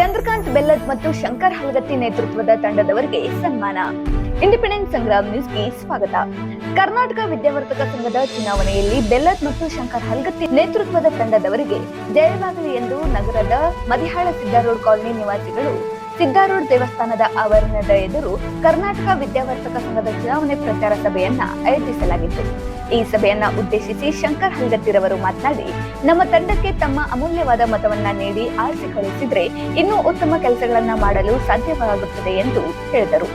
ಚಂದ್ರಕಾಂತ್ ಬೆಲ್ಲದ್ ಮತ್ತು ಶಂಕರ್ ಹಲಗತ್ತಿ ನೇತೃತ್ವದ ತಂಡದವರಿಗೆ ಸನ್ಮಾನ. ಇಂಡಿಪೆಂಡೆಂಟ್ ಸಂಗ್ರಾಮ್ ನ್ಯೂಸ್ಗೆ ಸ್ವಾಗತ. ಕರ್ನಾಟಕ ವಿದ್ಯಾವರ್ತಕ ಸಂಘದ ಚುನಾವಣೆಯಲ್ಲಿ ಬೆಲ್ಲದ್ ಮತ್ತು ಶಂಕರ್ ಹಲಗತ್ತಿ ನೇತೃತ್ವದ ತಂಡದವರಿಗೆ ಜಯವಾಗಲಿ ಎಂದು ನಗರದ ಮದಿಹಾಳ ಸಿದ್ದಾರೋಡ್ ಕಾಲೋನಿ ನಿವಾಸಿಗಳು, ಸಿದ್ದಾರೂಢ ದೇವಸ್ಥಾನದ ಆವರಣದ ಎದುರು ಕರ್ನಾಟಕ ವಿದ್ಯಾವರ್ತಕ ಸಂಘದ ಚುನಾವಣೆ ಪ್ರಚಾರ ಸಭೆಯನ್ನ ಆಯೋಜಿಸಲಾಗಿತ್ತು. ಈ ಸಭೆಯನ್ನ ಉದ್ದೇಶಿಸಿ ಶಂಕರ್ ಹಲ್ಗತ್ತಿರವರು ಮಾತನಾಡಿ, ನಮ್ಮ ತಂಡಕ್ಕೆ ತಮ್ಮ ಅಮೂಲ್ಯವಾದ ಮತವನ್ನ ನೀಡಿ ಆರಿಸಿ ಕಳಿಸಿದ್ರೆ ಇನ್ನೂ ಉತ್ತಮ ಕೆಲಸಗಳನ್ನ ಮಾಡಲು ಸಾಧ್ಯವಾಗುತ್ತದೆ ಎಂದು ಹೇಳಿದರು.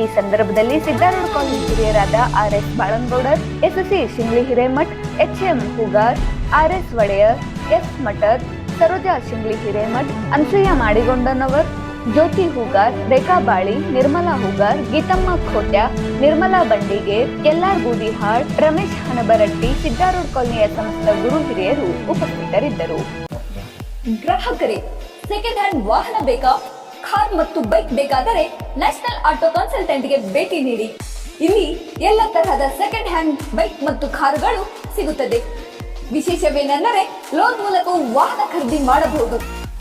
ಈ ಸಂದರ್ಭದಲ್ಲಿ ಸಿದ್ದಾರೂಢ ಕಾಲೇಜು ಹಿರಿಯರಾದ R S Balangoudar, SSC Shingli Hiremath H M Hoogar, R S Odeyar, S Mathar Saroja Shingli Hiremath, Anasuya Madigondanavar Jyoti Hoogar, Rekha Bali, Nirmala Hoogar, Geethamma ಖೋಟ್ಯ Nirmala ಬಂಡಿಗೆ ಎಲ್ಲಾರ್ ಬೂದಿಹಾಳ್, ರಮೇಶ್ ಹನಬರಟ್ಟಿ, ಸಿದ್ದಾರೂಢ ಕಾಲೋನಿಯ ಸಮಸ್ತ ಗುರು ಹಿರಿಯರು ಉಪಸ್ಥಿತರಿದ್ದರು. ಗ್ರಾಹಕರೇ ಸೆಕೆಂಡ್ ಹ್ಯಾಂಡ್ ವಾಹನ ಬೇಕಾ? ಕಾರ್ ಮತ್ತು ಬೈಕ್ ಬೇಕಾದರೆ ನ್ಯಾಷನಲ್ ಆಟೋ ಕನ್ಸಲ್ಟೆಂಟ್ಗೆ ಭೇಟಿ ನೀಡಿ. ಇಲ್ಲಿ ಎಲ್ಲ ತರಹದ ಸೆಕೆಂಡ್ ಹ್ಯಾಂಡ್ ಬೈಕ್ ಮತ್ತು ಕಾರುಗಳು ಸಿಗುತ್ತದೆ. ವಿಶೇಷವೇನೆಂದರೆ ಲೋನ್ ಮೂಲಕ ವಾಹನ ಖರೀದಿ ಮಾಡಬಹುದು.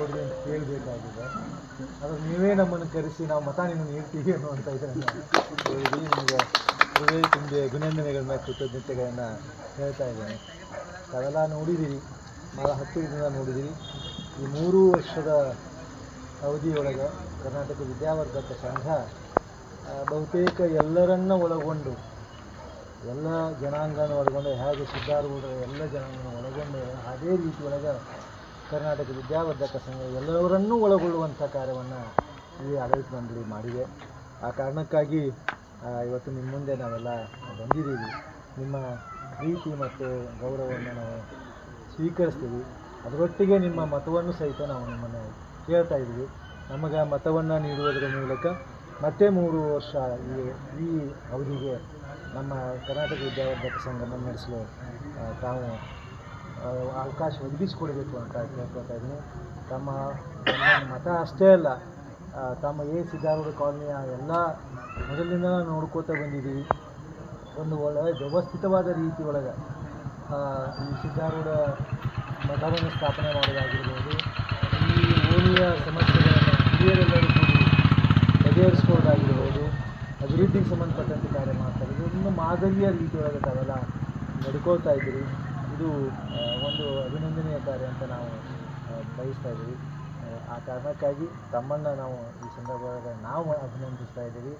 ಕೊಡಿ ಅಂತ ಕೇಳಬೇಕಾಗಿದೆ ಅದು ನೀವೇ ನಮ್ಮನ್ನು ಕರೆಸಿ, ನಾವು ಮತ ನಿಮ್ಮನ್ನು ನೀಡ್ತೀವಿ ಅನ್ನುವಂಥ ಹೇಳಿ ನಿಮಗೆ ಹೃದಯ ತುಂಬಿ ಅಭಿನಂದನೆಗಳನ್ನ, ಕೃತಜ್ಞತೆಗಳನ್ನು ಹೇಳ್ತಾ ಇದ್ದೇನೆ. ತಾವೆಲ್ಲ ನೋಡಿದ್ದೀರಿ ಭಾಳ ದಿನ ನೋಡಿದ್ದೀರಿ. ಈ ಮೂರು ವರ್ಷದ ಅವಧಿಯೊಳಗೆ ಕರ್ನಾಟಕ ವಿದ್ಯಾವರ್ಧಕ ಸಂಘ ಬಹುತೇಕ ಎಲ್ಲರನ್ನ ಒಳಗೊಂಡು, ಎಲ್ಲ ಜನಾಂಗನ ಒಳಗೊಂಡು, ಹೇಗೆ ಸಿದ್ಧಾರೂಢ ಎಲ್ಲ ಜನಾಂಗನ ಒಳಗೊಂಡು ಅದೇ ರೀತಿ ಒಳಗೆ ಕರ್ನಾಟಕ ವಿದ್ಯಾವರ್ಧಕ ಸಂಘ ಎಲ್ಲವರನ್ನೂ ಒಳಗೊಳ್ಳುವಂಥ ಕಾರ್ಯವನ್ನು ಈ ಆಡಳಿತ ಮಂಡಳಿ ಮಾಡಿದೆ. ಆ ಕಾರಣಕ್ಕಾಗಿ ಇವತ್ತು ನಿಮ್ಮ ಮುಂದೆ ನಾವೆಲ್ಲ ಬಂದಿದ್ದೀವಿ. ನಿಮ್ಮ ಪ್ರೀತಿ ಮತ್ತು ಗೌರವವನ್ನು ನಾವು ಸ್ವೀಕರಿಸ್ತೀವಿ. ಅದರೊಟ್ಟಿಗೆ ನಿಮ್ಮ ಮತವನ್ನು ಸಹಿತ ನಾವು ನಿಮ್ಮನ್ನು ಕೇಳ್ತಾ ಇದ್ದೀವಿ. ನಮಗೆ ಮತವನ್ನು ನೀಡುವುದರ ಮೂಲಕ ಮತ್ತೆ ಮೂರು ವರ್ಷ ಈ ಈ ಅವಧಿಗೆ ನಮ್ಮ ಕರ್ನಾಟಕ ವಿದ್ಯಾವರ್ಧಕ ಸಂಘವನ್ನು ನಡೆಸಲು ತಾವು ಅವಕಾಶ ಒದಗಿಸಿಕೊಡಬೇಕು ಅಂತ ಕೇಳ್ಕೊತಾ ಇದ್ದೀನಿ. ತಮ್ಮ ಮತ ಅಷ್ಟೇ ಅಲ್ಲ ತಮ್ಮ ಎ ಸಿದ್ದಾರೂಢ ಕಾಲನಿಯ ಎಲ್ಲ ಮೊದಲಿಂದ ನೋಡ್ಕೋತಾ ಬಂದಿದ್ದೀವಿ. ಒಂದು ಒಳ್ಳೆಯ ವ್ಯವಸ್ಥಿತವಾದ ರೀತಿ ಒಳಗೆ ಈ ಸಿದ್ಧಾರೂಢ ಮಠವನ್ನು ಸ್ಥಾಪನೆ ಮಾಡೋದಾಗಿರ್ಬೋದು, ಈ ಓಣಿಯ ಸಮಸ್ಯೆಗಳನ್ನು ಹಿರಿಯರೆಲ್ಲರೂ ಕೂಡಿ ಬಗೆಹರಿಸ್ಕೊಳ್ಳೋದಾಗಿರ್ಬೋದು, ಅಭಿವೃದ್ಧಿಗೆ ಸಂಬಂಧಪಟ್ಟಂತೆ ಕಾರ್ಯ ಮಾಡ್ತಾ ಇದೊಂದು ಇನ್ನು ಮಾದರಿಯ ರೀತಿಯೊಳಗೆ ತಾವೆಲ್ಲ ನಡ್ಕೊಳ್ತಾ ಇದ್ದೀರಿ. ಇದು ಒಂದು ಅಭಿನಂದನೆಯ ಕಾರ್ಯ ಅಂತ ನಾವು ಬಯಸ್ತಾ ಇದ್ದೀವಿ. ಆ, ಕಾರಣಕ್ಕಾಗಿ ತಮ್ಮನ್ನು ನಾವು ಈ ಸಂದರ್ಭದಾಗ ನಾವು ಅಭಿನಂದಿಸ್ತಾ ಇದ್ದೀವಿ.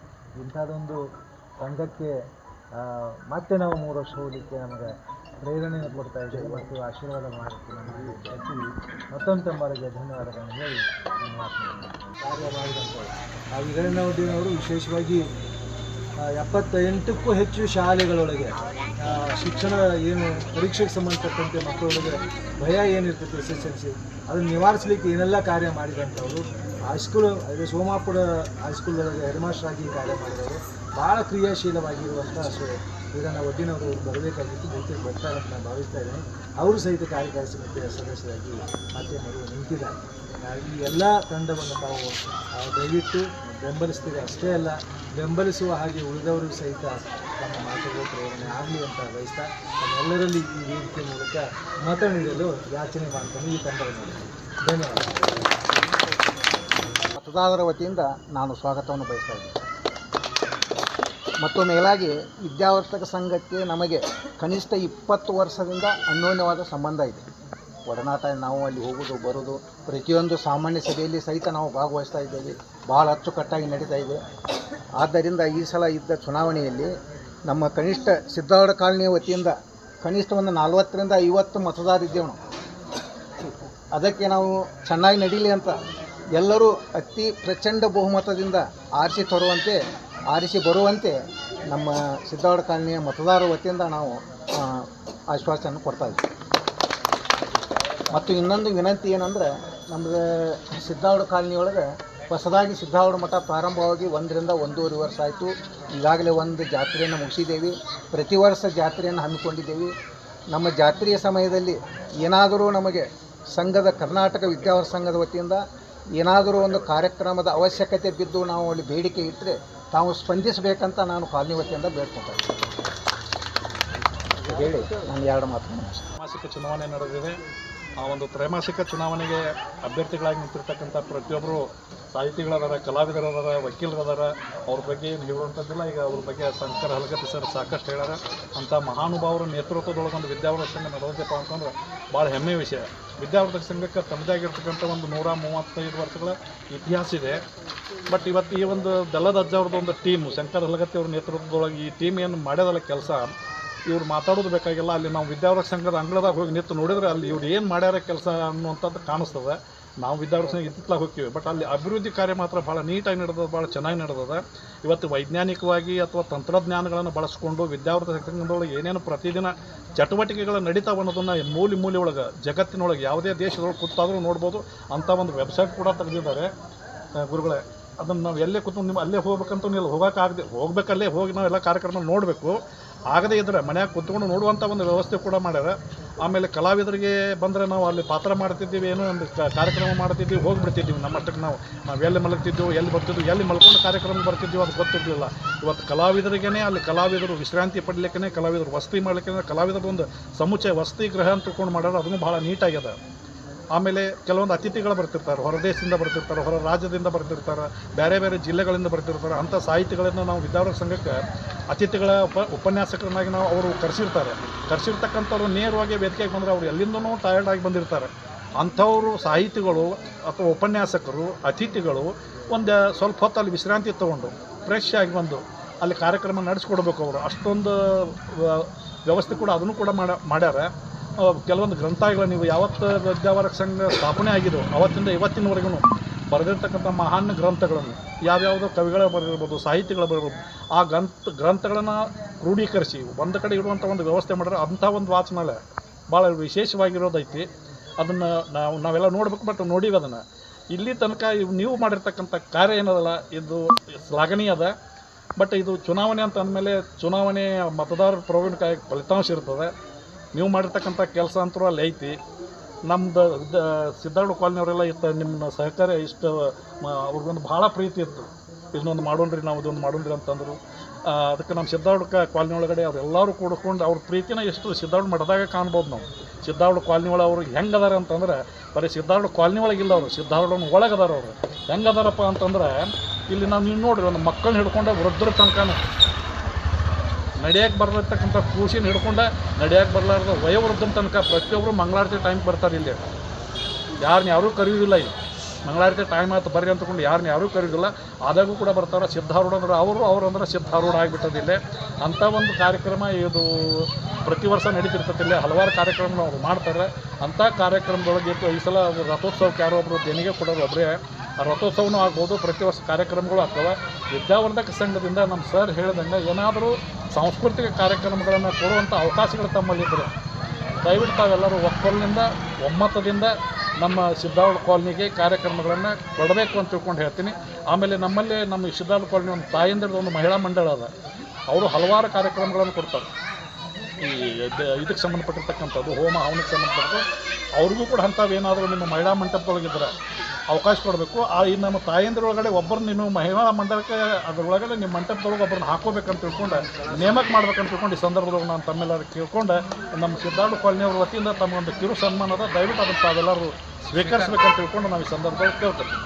ಇಂಥದ್ದೊಂದು ಸಂಘಕ್ಕೆ ಮತ್ತೆ ನಾವು ಮೂರು ವರ್ಷ ಹೋಗಲಿಕ್ಕೆ ನಮಗೆ ಪ್ರೇರಣೆ ಕೊಡ್ತಾ ಇದ್ದೀವಿ ಮತ್ತು ಆಶೀರ್ವಾದ ಮಾಡೋಕ್ಕೆ ನಮಗೆ. ಹಚ್ಚಿವಿ ಮತ್ತೊಂದು ತಮ್ಮರಿಗೆ ಧನ್ಯವಾದಗಳನ್ನು ಹೇಳಿ ಕಾರ್ಯ ಮಾಡಿದಂಥ ಆ ವೀರಣ್ಣವಡ್ಡಿನವರು ವಿಶೇಷವಾಗಿ ಎಪ್ಪತ್ತೆಂಟಕ್ಕೂ ಹೆಚ್ಚು ಶಾಲೆಗಳೊಳಗೆ ಶಿಕ್ಷಣ ಏನು ಪರೀಕ್ಷೆಗೆ ಸಂಬಂಧಪಟ್ಟಂತೆ ಮಕ್ಕಳಿಗೆ ಭಯ ಏನಿರ್ತೈತೆ ಎಸ್ ಎಸ್ ಎಲ್ ಸಿ ಅದನ್ನು ನಿವಾರಿಸಲಿಕ್ಕೆ ಏನೆಲ್ಲ ಕಾರ್ಯ ಮಾಡಿದಂಥವ್ರು? ಹೈಸ್ಕೂಲ್ ಇದು ಸೋಮಾಪುರ ಹೈಸ್ಕೂಲ್ ಒಳಗೆ ಹೆಡ್ ಮಾಸ್ಟರ್ ಆಗಿ ಕಾರ್ಯ ಮಾಡಿದವರು ಭಾಳ ಕ್ರಿಯಾಶೀಲವಾಗಿರುವಂಥ ಸೊ, ಇದನ್ನು ಒಡ್ಡಿನವರು ಬರಬೇಕಾಗಿತ್ತು ಬಹುತೇಕ ಬರ್ತಾರೆ ಅಂತ ನಾನು ಭಾವಿಸ್ತಾ ಇದ್ದೇನೆ. ಅವರು ಸಹಿತ ಕಾರ್ಯಕಾರಿ ಸಮಿತಿಯ ಸದಸ್ಯರಾಗಿ ಮತ್ತೆ ನಿಂತಿದ್ದಾರೆ. ಈ ಎಲ್ಲ ತಂಡವನ್ನು ತಾವು ದಯವಿಟ್ಟು ಬೆಂಬಲಿಸ್ತೀವಿ. ಅಷ್ಟೇ ಅಲ್ಲ, ಬೆಂಬಲಿಸುವ ಹಾಗೆ ಉಳಿದವರು ಸಹಿತ ತಮ್ಮ ಮಾತುಗಳು ಪ್ರೇರಣೆ ಆಗಲಿ ಅಂತ ಬಯಸ್ತಾ ತಮ್ಮೆಲ್ಲರಲ್ಲಿ ಈ ವೇದಿಕೆ ಮೂಲಕ ಮತ ನೀಡಲು ಯಾಚನೆ ಮಾಡ್ತಾನೆ ಈ ತಂಡವನ್ನು. ಧನ್ಯವಾದ ಮತದಾರರ ವತಿಯಿಂದ ನಾನು ಸ್ವಾಗತವನ್ನು ಬಯಸ್ತಾ ಇದ್ದೀನಿ. ಮತ್ತು ಮೇಲಾಗಿ ವಿದ್ಯಾವರ್ತಕ ಸಂಘಕ್ಕೆ ನಮಗೆ ಕನಿಷ್ಠ ಇಪ್ಪತ್ತು ವರ್ಷದಿಂದ ಅನ್ಯೋನ್ಯವಾದ ಸಂಬಂಧ ಇದೆ. ಒಡನಾಟ ನಾವು ಅಲ್ಲಿ ಹೋಗೋದು, ಬರೋದು, ಪ್ರತಿಯೊಂದು ಸಾಮಾನ್ಯ ಸಭೆಯಲ್ಲಿ ಸಹಿತ ನಾವು ಭಾಗವಹಿಸ್ತಾ ಇದ್ದೇವೆ. ಭಾಳ ಅಚ್ಚುಕಟ್ಟಾಗಿ ನಡೀತಾ ಇದೆ. ಆದ್ದರಿಂದ ಈ ಸಲ ಇದ್ದ ಚುನಾವಣೆಯಲ್ಲಿ ನಮ್ಮ ಕನಿಷ್ಠ ಸಿದ್ಧಾರ್ಥ ಕಾಲನಿಯ ವತಿಯಿಂದ ಕನಿಷ್ಠ ಒಂದು ನಲ್ವತ್ತರಿಂದ ಐವತ್ತು ಮತದಾರಿದ್ದೇವೆ ನಾವು. ಅದಕ್ಕೆ ನಾವು ಚೆನ್ನಾಗಿ ನಡೀಲಿ ಅಂತ ಎಲ್ಲರೂ ಅತಿ ಪ್ರಚಂಡ ಬಹುಮತದಿಂದ ಆರಿಸಿ ತರುವಂತೆ, ಆರಿಸಿ ಬರುವಂತೆ ನಮ್ಮ ಸಿದ್ಧಾರ್ಥ ಕಾಲನಿಯ ಮತದಾರ ವತಿಯಿಂದ ನಾವು ಆಶ್ವಾಸವನ್ನು ಆಶ್ವಾಸನೆ ಕೊಡ್ತಾ ಇದ್ದೀವಿ. ಮತ್ತು ಇನ್ನೊಂದು ವಿನಂತಿ ಏನಂದ್ರೆ ನಮ್ಗೆ ಸಿದ್ದಾವಡ ಕಾಲನಿ ಒಳಗೆ ಹೊಸದಾಗಿ ಸಿದ್ದಾವಡ ಮಠ ಪ್ರಾರಂಭವಾಗಿ ಒಂದರಿಂದ ಒಂದೂವರೆ ವರ್ಷ ಆಯಿತು. ಈಗಾಗಲೇ ಒಂದು ಜಾತ್ರೆಯನ್ನು ಮುಗಿಸಿದ್ದೇವೆ. ಪ್ರತಿ ವರ್ಷ ಜಾತ್ರೆಯನ್ನು ಹಮ್ಮಿಕೊಂಡಿದ್ದೇವೆ. ನಮ್ಮ ಜಾತ್ರೆಯ ಸಮಯದಲ್ಲಿ ಏನಾದರೂ ನಮಗೆ ಸಂಘದ ಕರ್ನಾಟಕ ವಿದ್ಯಾವರ ಸಂಘದ ವತಿಯಿಂದ ಏನಾದರೂ ಒಂದು ಕಾರ್ಯಕ್ರಮದ ಅವಶ್ಯಕತೆ ಬಿದ್ದು ನಾವು ಅಲ್ಲಿ ಬೇಡಿಕೆ ಇಟ್ಟರೆ ತಾವು ಸ್ಪಂದಿಸಬೇಕಂತ ನಾನು ಕಾಲನಿ ವತಿಯಿಂದ ಬೇಡ್ಕೊತಾ ಇದ್ದೀನಿ. ಹೇಳಿ ನಾನು ಎರಡು ಮಾತು ಮಾಸಿಕ ಚುನಾವಣೆ ನಡೆದಿದೆ. ಆ ಒಂದು ತ್ರೈಮಾಸಿಕ ಚುನಾವಣೆಗೆ ಅಭ್ಯರ್ಥಿಗಳಾಗಿ ನಿಂತಿರ್ತಕ್ಕಂಥ ಪ್ರತಿಯೊಬ್ಬರು ಸಾಹಿತಿಗಳದಾರ, ಕಲಾವಿದರದಾರ, ವಕೀಲರದಾರ, ಅವ್ರ ಬಗ್ಗೆ ಹೇಳುವಂಥದ್ದಿಲ್ಲ. ಈಗ ಅವ್ರ ಬಗ್ಗೆ ಶಂಕರ್ ಹಲಗತ್ತಿ ಸರ್, ಸಾಕಷ್ಟು ಹೇಳ್ಯಾರ. ಅಂಥ ಮಹಾನುಭಾವರ ನೇತೃತ್ವದೊಳಗೊಂದು ವಿದ್ಯಾವರ್ಧಕ ಸಂಘ ನಡೆದಪ್ಪ ಅಂತಂದ್ರೆ ಭಾಳ ಹೆಮ್ಮೆಯ ವಿಷಯ. ವಿದ್ಯಾವರ್ಧಕ ಸಂಘಕ್ಕೆ ತಮ್ಮದೇ ಆಗಿರ್ತಕ್ಕಂಥ ಒಂದು ನೂರ ಮೂವತ್ತೈದು ವರ್ಷಗಳ ಇತಿಹಾಸ ಇದೆ. ಬಟ್ ಇವತ್ತು ಈ ಒಂದು ದಲ್ಲದ ಅಜ್ಜ ಅವ್ರದ್ದು ಒಂದು ಟೀಮ್, ಶಂಕರ್ ಹಲಗತ್ತಿ ಅವ್ರ ನೇತೃತ್ವದೊಳಗೆ ಈ ಟೀಮ್ ಏನು ಮಾಡ್ಯದಲ್ಲ ಕೆಲಸ ಇವ್ರು ಮಾತಾಡೋದು ಬೇಕಾಗಿಲ್ಲ. ಅಲ್ಲಿ ನಾವು ವಿದ್ಯಾವರ್ಧಕ ಸಂಘದ ಅಂಗಳದಾಗ ಹೋಗಿ ನಿಂತು ನೋಡಿದ್ರೆ ಅಲ್ಲಿ ಇವ್ರು ಏನು ಮಾಡ್ಯಾರ ಕೆಲಸ ಅನ್ನುವಂಥದ್ದು ಕಾಣಿಸ್ತದೆ. ನಾವು ವಿದ್ಯಾವರ್ಧಕ ಸಂಘ ಇತ್ತಿತ್ತಲಾಗ ಹೋಗ್ತೀವಿ. ಬಟ್ ಅಲ್ಲಿ ಅಭಿವೃದ್ಧಿ ಕಾರ್ಯ ಮಾತ್ರ ಭಾಳ ನೀಟಾಗಿ ನಡೆದದ ಭಾಳ ಚೆನ್ನಾಗಿ ನಡೆದದ. ಇವತ್ತು ವೈಜ್ಞಾನಿಕವಾಗಿ ಅಥವಾ ತಂತ್ರಜ್ಞಾನಗಳನ್ನು ಬಳಸ್ಕೊಂಡು ವಿದ್ಯಾವರ್ಧಕ ಸಂಘದೊಳಗೆ ಏನೇನು ಪ್ರತಿದಿನ ಚಟುವಟಿಕೆಗಳು ನಡೀತಾವೆ ಅನ್ನೋದನ್ನು ಮೂಲೆ ಮೂಲೆ ಒಳಗೆ, ಜಗತ್ತಿನೊಳಗೆ ಯಾವುದೇ ದೇಶದೊಳಗೆ ಕೂತಾದರೂ ನೋಡ್ಬೋದು. ಅಂಥ ಒಂದು ವೆಬ್ಸೈಟ್ ಕೂಡ ತೆಗೆದಿದ್ದಾರೆ. ಗುರುಗಳೇ, ಅದನ್ನು ನಾವು ಎಲ್ಲೇ ಕೂತು ನಿಮ್ಮ ಅಲ್ಲೇ ಹೋಗ್ಬೇಕಂತ ನೀವು ಹೋಗೋಕ್ಕಾಗದೆ ಹೋಗ್ಬೇಕಲ್ಲೇ ಹೋಗಿ ನಾವು ಎಲ್ಲ ಕಾರ್ಯಕ್ರಮ ನೋಡಬೇಕು. ಆಗದೇ ಇದ್ದರೆ ಮನ್ಯಾಗ ಕುತ್ಕೊಂಡು ನೋಡುವಂಥ ಒಂದು ವ್ಯವಸ್ಥೆ ಕೂಡ ಮಾಡ್ಯಾರ. ಆಮೇಲೆ ಕಲಾವಿದರಿಗೆ ಬಂದರೆ ನಾವು ಅಲ್ಲಿ ಪಾತ್ರ ಮಾಡ್ತಿದ್ದೀವಿ, ಏನೋ ಒಂದು ಕಾರ್ಯಕ್ರಮ ಮಾಡ್ತಿದ್ದೀವಿ, ಹೋಗಿಬಿಡ್ತಿದ್ದೀವಿ. ನಮ್ಮಷ್ಟಕ್ಕೆ ನಾವು ನಾವು ಎಲ್ಲಿ ಮಲಗ್ತಿದ್ದೆವು ಎಲ್ಲಿ ಬರ್ತಿದ್ವಿ, ಎಲ್ಲಿ ಮಲ್ಕೊಂಡು ಕಾರ್ಯಕ್ರಮ ಬರ್ತಿದ್ದೀವಿ ಅದು ಗೊತ್ತಿರಲಿಲ್ಲ. ಇವತ್ತು ಕಲಾವಿದರಿಗೇ ಅಲ್ಲಿ ಕಲಾವಿದರು ವಿಶ್ರಾಂತಿ ಪಡಲಿಕ್ಕೆ ಕಲಾವಿದರು ವಸತಿ ಮಾಡಲಿಕ್ಕೆ ಕಲಾವಿದರು ಒಂದು ಸಮುಚ್ಚಯ ವಸತಿ ಗೃಹ ಅಂತ ತಿಳ್ಕೊಂಡು ಮಾಡ್ಯಾರ. ಅದನ್ನು ಭಾಳ ನೀಟಾಗ್ಯದ ಆಮೇಲೆ ಕೆಲವೊಂದು ಅತಿಥಿಗಳು ಬರ್ತಿರ್ತಾರೆ ಹೊರದೇಶದಿಂದ ಬರ್ತಿರ್ತಾರೆ, ಹೊರ ರಾಜ್ಯದಿಂದ ಬರ್ತಿರ್ತಾರೆ, ಬೇರೆ ಬೇರೆ ಜಿಲ್ಲೆಗಳಿಂದ ಬರ್ತಿರ್ತಾರೆ, ಅಂಥ ಸಾಹಿತಿಗಳನ್ನು ನಾವು ವಿದ್ಯಾವರ್ಧಕ ಸಂಘಕ್ಕೆ ಅತಿಥಿಗಳ ಉಪ, ಉಪನ್ಯಾಸಕರನ್ನಾಗಿ ನಾವು ಅವರು ಕರೆಸಿರ್ತಾರೆ. ಕರೆಸಿರ್ತಕ್ಕಂಥವ್ರು ನೇರವಾಗಿ ವೇದಿಕೆಗೆ ಬಂದರೆ ಅವ್ರು ಎಲ್ಲಿಂದನೂ ಟಯರ್ಡ್ ಆಗಿ ಬಂದಿರ್ತಾರೆ. ಅಂಥವರು ಸಾಹಿತಿಗಳು ಅಥವಾ ಉಪನ್ಯಾಸಕರು, ಅತಿಥಿಗಳು ಒಂದು ಸ್ವಲ್ಪ ಹೊತ್ತು ಅಲ್ಲಿ ವಿಶ್ರಾಂತಿ ತೊಗೊಂಡು ಫ್ರೆಶ್ ಆಗಿ ಬಂದು ಅಲ್ಲಿ ಕಾರ್ಯಕ್ರಮ ನಡೆಸ್ಕೊಡ್ಬೇಕು ಅವರು. ಅಷ್ಟೊಂದು ವ್ಯವಸ್ಥೆ ಕೂಡ ಅದನ್ನು ಕೂಡ ಮಾಡ, ಮಾಡ್ಯಾರ. ಕೆಲವೊಂದು ಗ್ರಂಥಾಲಯಗಳು ನೀವು ಯಾವತ್ತು ವಿದ್ಯಾವರಕ ಸಂಘ ಸ್ಥಾಪನೆ ಆಗಿದೆವು ಅವತ್ತಿಂದ ಇವತ್ತಿನವರೆಗೂ ಬರೆದಿರ್ತಕ್ಕಂಥ ಮಹಾನ್ ಗ್ರಂಥಗಳನ್ನು, ಯಾವ್ಯಾವುದೋ ಕವಿಗಳ ಬರೆದಿರ್ಬೋದು, ಸಾಹಿತಿಗಳು ಬರೆದಿರ್ಬೋದು, ಆ ಗ್ರಂಥ, ಗ್ರಂಥಗಳನ್ನು ಕ್ರೋಢೀಕರಿಸಿ ಒಂದು ಕಡೆ ಇಡುವಂಥ ಒಂದು ವ್ಯವಸ್ಥೆ ಮಾಡಿದ್ರೆ ಅಂಥ ಒಂದು ವಾಚನಾಲಯ ಭಾಳ ವಿಶೇಷವಾಗಿರೋದೈತಿ. ಅದನ್ನು ನಾವು, ನಾವೆಲ್ಲ ನೋಡ್ಬೇಕು, ಬಟ್ ನೋಡೀವಿ ಅದನ್ನು. ಇಲ್ಲಿ ತನಕ ನೀವು ಮಾಡಿರ್ತಕ್ಕಂಥ ಕಾರ್ಯ ಏನದಲ್ಲ, ಇದು ಶ್ಲಾಘನೀಯ ಅದ. ಬಟ್ ಇದು ಚುನಾವಣೆ ಅಂತ ಅಂದಮೇಲೆ ಚುನಾವಣೆ ಮತದಾರರ ಪ್ರವೀಣ ಫಲಿತಾಂಶ ಇರ್ತದೆ. ನೀವು ಮಾಡಿರ್ತಕ್ಕಂಥ ಕೆಲಸ ಅಂತೂ ಅಲ್ಲಿ ಐತಿ. ನಮ್ಮದು ಸಿದ್ದಾರ್ಥ ಕಾಲನಿಯವರೆಲ್ಲ ಇತ್ತು ನಿಮ್ಮ ಸಹಕಾರ ಇಷ್ಟು ಅವ್ರಿಗೊಂದು ಭಾಳ ಪ್ರೀತಿ ಇತ್ತು. ಇದನ್ನೊಂದು ಮಾಡೋಣ್ರಿ, ನಾವು ಇದೊಂದು ಮಾಡೋಣ್ರಿ ಅಂತಂದರು. ಅದಕ್ಕೆ ನಮ್ಮ ಸಿದ್ದಾರ್ಥ ಕಾಲನಿ ಒಳಗಡೆ ಅವರೆಲ್ಲರೂ ಕೂಡ್ಕೊಂಡು ಅವ್ರ ಪ್ರೀತಿನ ಎಷ್ಟು ಸಿದ್ದಾರ್ಥ ಮಠದಾಗ ಕಾಣ್ಬೋದು ನಾವು. ಸಿದ್ದಾರ್ಥ ಕಾಲನಿ ಒಳಗೆ ಅವ್ರಿಗೆ ಹೆಂಗೆ ಅದಾರ ಅಂತಂದ್ರೆ, ಬರೀ ಸಿದ್ದಾರ್ಥ ಕಾಲನಿ ಒಳಗಿಲ್ಲ ಅವರು ಸಿದ್ಧಾರ್ಢನ ಒಳಗೆ ಅದಾರ ಅವರು. ಹೆಂಗೆ ಅದಾರಪ್ಪ ಅಂತಂದ್ರೆ, ಇಲ್ಲಿ ನಾವು ನೀವು ನೋಡಿರಿ, ಒಂದು ಮಕ್ಕಳನ್ನ ಹಿಡ್ಕೊಂಡೆ ವೃದ್ಧರ ತನಕನೂ ನಡೆಯಕ್ಕೆ ಬರ್ಲಿರ್ತಕ್ಕಂಥ ಕೂಸಿನ ಹಿಡ್ಕೊಂಡು ನಡೆಯಕ್ಕೆ ಬರಲಾರ್ದ ವಯೋವೃದ್ಧನ ತನಕ ಪ್ರತಿಯೊಬ್ಬರು ಮಂಗಳಾರತಿ ಟೈಮ್ ಬರ್ತಾರೆ ಇಲ್ಲಿ. ಯಾರನ್ನ ಯಾರೂ ಕರೆಯೋದಿಲ್ಲ ಇಲ್ಲಿ. ಮಂಗಳಾರತಿ ಟೈಮ್ ಆಯ್ತು ಬರ್ರಿ ಅಂತಕೊಂಡು ಯಾರನ್ನ ಯಾರೂ ಕರೆಯೋದಿಲ್ಲ. ಆದಾಗೂ ಕೂಡ ಬರ್ತಾರೆ ಸಿದ್ಧಾರೂಢ ಅಂದ್ರೆ ಅವರು, ಅವ್ರು ಅಂದ್ರೆ ಸಿದ್ಧಾರೂಢ ಆಗಿಬಿಟ್ಟದಿಲ್ಲ ಅಂಥ ಒಂದು ಕಾರ್ಯಕ್ರಮ ಇದು ಪ್ರತಿ ವರ್ಷ ನಡೀತಿರ್ತದೆ ಇಲ್ಲಿ. ಹಲವಾರು ಕಾರ್ಯಕ್ರಮಗಳು ಅವರು ಮಾಡ್ತಾರೆ. ಅಂಥ ಕಾರ್ಯಕ್ರಮದೊಳಗೆ ಇತ್ತು. ಈ ಸಲ ರಥೋತ್ಸವಕ್ಕೆ ಯಾರೋ ಒಬ್ಬರು ದೇಣಿಗೆ ಕೊಡೋರು ಒಬ್ಬರೇ ರಥೋತ್ಸವನೂ ಆಗ್ಬೋದು, ಪ್ರತಿ ವರ್ಷ ಕಾರ್ಯಕ್ರಮಗಳು ಆಗ್ತವೆ. ವಿದ್ಯಾವರ್ಧಕ ಸಂಘದಿಂದ ನಮ್ಮ ಸರ್ ಹೇಳಿದಂಗೆ ಏನಾದರೂ ಸಾಂಸ್ಕೃತಿಕ ಕಾರ್ಯಕ್ರಮಗಳನ್ನು ಕೊಡುವಂಥ ಅವಕಾಶಗಳು ತಮ್ಮಲ್ಲಿದ್ದರೆ ದಯವಿಟ್ಟು ತಾವೆಲ್ಲರೂ ಒಕ್ಕಲಿನಿಂದ ಒಮ್ಮತದಿಂದ ನಮ್ಮ ಸಿದ್ಧಾವಳ ಕಾಲೋನಿಗೆ ಕಾರ್ಯಕ್ರಮಗಳನ್ನು ಕೊಡಬೇಕು ಅಂತ ತಿಳ್ಕೊಂಡು ಹೇಳ್ತೀನಿ. ಆಮೇಲೆ ನಮ್ಮಲ್ಲಿ ನಮ್ಮ ಸಿದ್ದಾರ್ಥ ಕಾಲೋನಿ ಒಂದು ತಾಯಂದಿರದ ಒಂದು ಮಹಿಳಾ ಮಂಡಳ ಅದ. ಅವರು ಹಲವಾರು ಕಾರ್ಯಕ್ರಮಗಳನ್ನು ಕೊಡ್ತಾರೆ. ಈ ಇದಕ್ಕೆ ಸಂಬಂಧಪಟ್ಟಿರ್ತಕ್ಕಂಥದ್ದು, ಹೋಮ ಹವನಕ್ಕೆ ಸಂಬಂಧಪಟ್ಟದ್ದು ಅವ್ರಿಗೂ ಕೂಡ ಅಂಥವೇನಾದರೂ ನಿಮ್ಮ ಮಹಿಳಾ ಮಂಟಪದೊಳಗಿದ್ರೆ ಅವಕಾಶ ಕೊಡಬೇಕು. ಆ, ಈ ನಮ್ಮ ತಾಯಂದಿರೊಳಗಡೆ ಒಬ್ಬರು ನೀನು ಮಹಿಳಾ ಮಂಡಲಕ್ಕೆ, ಅದರೊಳಗಡೆ ನಿಮ್ಮ ಮಂಟಪದೊಳಗೆ ಒಬ್ಬರನ್ನ ಹಾಕೋಬೇಕಂತ ತಿಳ್ಕೊಂಡು, ನೇಮಕ ಮಾಡ್ಬೇಕಂತ ತಿಳ್ಕೊಂಡು, ಈ ಸಂದರ್ಭದೊಳಗೆ ನಾನು ತಮ್ಮೆಲ್ಲರೂ ಕೇಳ್ಕೊಂಡು. ನಮ್ಮ ಸಿದ್ಧಾರ್ಥ ಕಾಲನಿಯವ್ರ ವತಿಯಿಂದ ತಮಗೊಂದು ಕಿರು ಸನ್ಮಾನದ ದಯವಿಟ್ಟು ಅದನ್ನು ತಾವೆಲ್ಲರೂ ಸ್ವೀಕರಿಸ್ಬೇಕಂತ ತಿಳ್ಕೊಂಡು ನಾವು ಈ ಸಂದರ್ಭದಲ್ಲಿ ಕೇಳ್ಕೊತೀವಿ